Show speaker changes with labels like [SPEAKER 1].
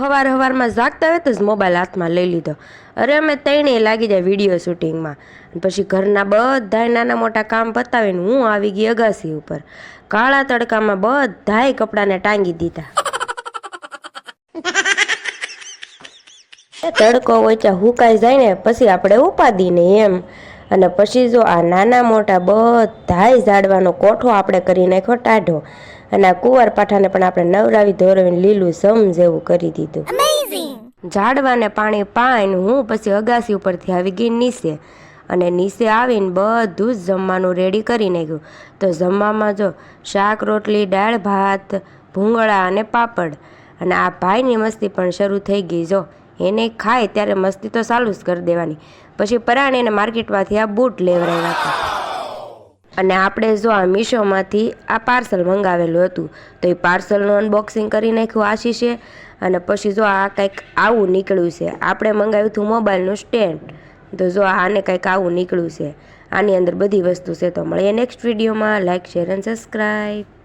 [SPEAKER 1] હવાર હવારમાં જાગતા હોય તો જ મોબાઈલ હાથમાં લઈ લીધો. અરે અમે ત્રણેય લાગી જાય વીડિયો શૂટિંગમાં પછી ઘરના બધાય નાના મોટા કામ પતાવીને હું આવી ગઈ અગાસી ઉપર. કાળા તડકામાં બધાય કપડાને ટાંગી દીધા. તડકો વચ્ચે હુકાઈ જાય ને, પછી આપણે ઉપાદીને એમ. અને પછી જો આ નાના મોટા બધાય ઝાડવાનો કોઠો આપણે કરી નાખ્યો ટાઢો. અને આ કુંવાર પાઠાને પણ આપણે નવરાવી ધોરવીને લીલું સમ જેવું કરી દીધું. ઝાડવાને પાણી પાઈને હું પછી અગાસી ઉપરથી આવી ગઈ નીચે. અને નીચે આવીને બધું જ જમવાનું રેડી કરી નાખ્યું. તો જમવામાં જો શાક રોટલી દાળ ભાત ભૂંગળા અને પાપડ. અને આ ભાઈની મસ્તી પણ શરૂ થઈ ગઈ જો. એને ખાય ત્યારે મસ્તી તો ચાલુ જ કરી દેવાની. પછી પરાણીને માર્કેટમાંથી આ બૂટ લેવડાવ્યા હતા. અને આપણે જો આ મીશોમાંથી આ પાર્સલ મંગાવેલું હતું, તો એ પાર્સલનું અનબોક્સિંગ કરી નાખ્યું આશીષે. અને પછી જો આ કંઈક આવું નીકળ્યું છે, આપણે મંગાવ્યું હતું મોબાઈલનું સ્ટેન્ડ. તો જો આને કંઈક આવું નીકળ્યું છે, આની અંદર બધી વસ્તુ છે. તો મળીએ નેક્સ્ટ વિડીયોમાં લાઇક શેર અને સબસ્ક્રાઈબ